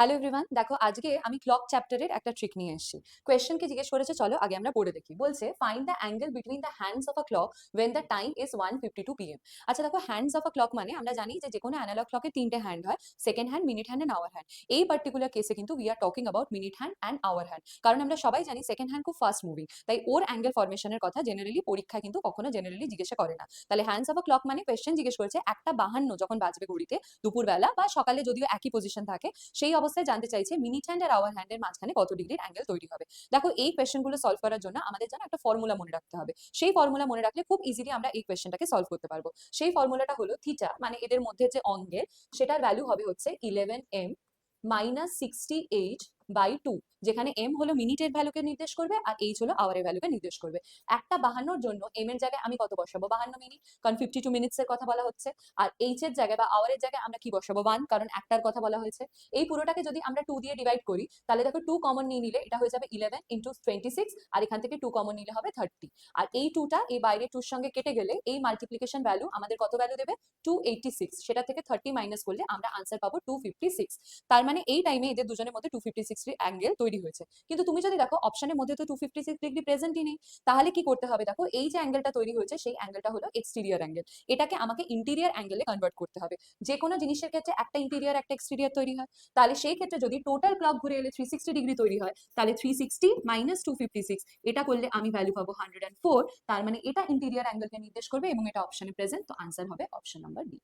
Hello everyone দেখো, আজকে আমি ক্লক চ্যাপ্টারের একটা ট্রিক নিয়ে এসেছি। কোয়েশ্চেনকে জিজ্ঞেস করেছে, চলো, আগে আমরা পড়ে দেখি। বলছে find the angle between the hands of a clock when the time is one fifty two PM আচ্ছা দেখো হ্যান্ডস অফ আ ক্লক মানে আমরা জানি যে কোনো অ্যানালগ ক্লকের তিনটে হ্যান্ড হয় second hand minute hand and hour hand এই পার্টিকুলার কেসে কিন্তু we are talking about minute hand and hour hand কারণ আমরা সবাই জানি সেকেন্ড হ্যান্ড খুব ফাস্ট মুভিং তাই ওর অ্যাঙ্গেল ফরমেশনের কথা জেনারেলি পরীক্ষায় কিন্তু কখনো জেনারেলি জিজ্ঞাসা করে না। তাহলে হ্যান্ডস অফ আ ক্লক মানে কোয়েশ্চেন জিজ্ঞেস করেছে, একটা বাহান্ন যখন বাজবে ঘড়িতে, দুপুরবেলা বা সকালে যদিও একই পজিশন থাকে, সেই অবস্থায় জানতে চাইছে মিনিট হ্যান্ড আর আওয়ার হ্যান্ডের মাঝখানে কত ডিগ্রির অ্যাঙ্গেল তৈরি হবে। দেখো, এই কোয়েশ্চেনগুলো সলভ করার জন্য আমাদের যেন একটা ফর্মুলা মনে রাখতে হবে। সেই ফর্মুলা মনে রাখলে খুব ইজিলি আমরা এই কোয়েশ্চেনটাকে সলভ করতে পারব। সেই ফর্মুলাটা হলো থিটা মানে এদের মধ্যে যে অঙ্গের, সেটার ভ্যালু হবে হচ্ছে eleven M minus sixty eight by two যেখানে এম হলো মিনিটের ভ্যালুকে নির্দেশ করবে আর এইচ হলো আওয়ারের ভ্যালুকে নির্দেশ করবে। একটা বাহান্নর জন্য এম এর জায়গায় আমি কত বসাবো? বাহান্ন মিনিট, কারণ ফিফটি টু মিনিটস এর কথা বলা হচ্ছে। আর এইচ এর জায়গায় বা আওয়ারের জায়গায় আমরা কি বসাবো? ওয়ান কারণ একটার কথা বলা হয়েছে। এই পুরোটাকে যদি আমরা টু দিয়ে ডিভাইড করি, তাহলে দেখো টু কমন নিয়ে নিলে এটা হয়ে যাবে ইলেভেন ইন্টু টোয়েন্টি সিক্স আর এখান থেকে টু কমন নিলে হবে থার্টি আর এই টুটা এই বাইরে টুর সঙ্গে কেটে গেলে এই মাল্টিপ্লিকেশন ভ্যালু আমাদের কত ভ্যালু দেবে? টু এইটি সিক্স সেটা থেকে থার্টি মাইনাস করলে আমরা আনসার পাবো টু ফিফটি সিক্স তার মানে এই টাইমে এদের দুজনের মধ্যে টু ফিফটি সিক্স অ্যাঙ্গেল তৈরি হয়েছে। কিন্তু তুমি যদি দেখো অপশনের মধ্যে তো টু ফিফটি সিক্স ডিগ্রি প্রেজেন্টই নেই, তাহলে কি করতে হবে? দেখো এই যে অ্যাঙ্গেলটা তৈরি হয়েছে, সেই অ্যাঙ্গেলটা হলো অ্যাঙ্গেল এটাকে আমাকে ইন্টেরিয়ার অ্যাঙ্গেলে কনভার্ট করতে হবে। যে কোনো জিনিসের ক্ষেত্রে একটা ইন্টেরিয়ার একটা এক্সটেরিয়ার তৈরি হয়। তাহলে সেই ক্ষেত্রে যদি টোটাল ক্লক ঘুরে এলে থ্রি সিক্সটি ডিগ্রি তৈরি হয়, তাহলে three sixty minus two fifty six এটা করলে আমি ভ্যালু পাবো হান্ড্রেড অ্যান্ড ফোর তার মানে এটা ইন্টেরিয়ার অ্যাঙ্গেলকে নির্দেশ করবে এবং এটা অপশনে প্রেজেন্ট তো আনসার হবে অপশন নাম্বার বি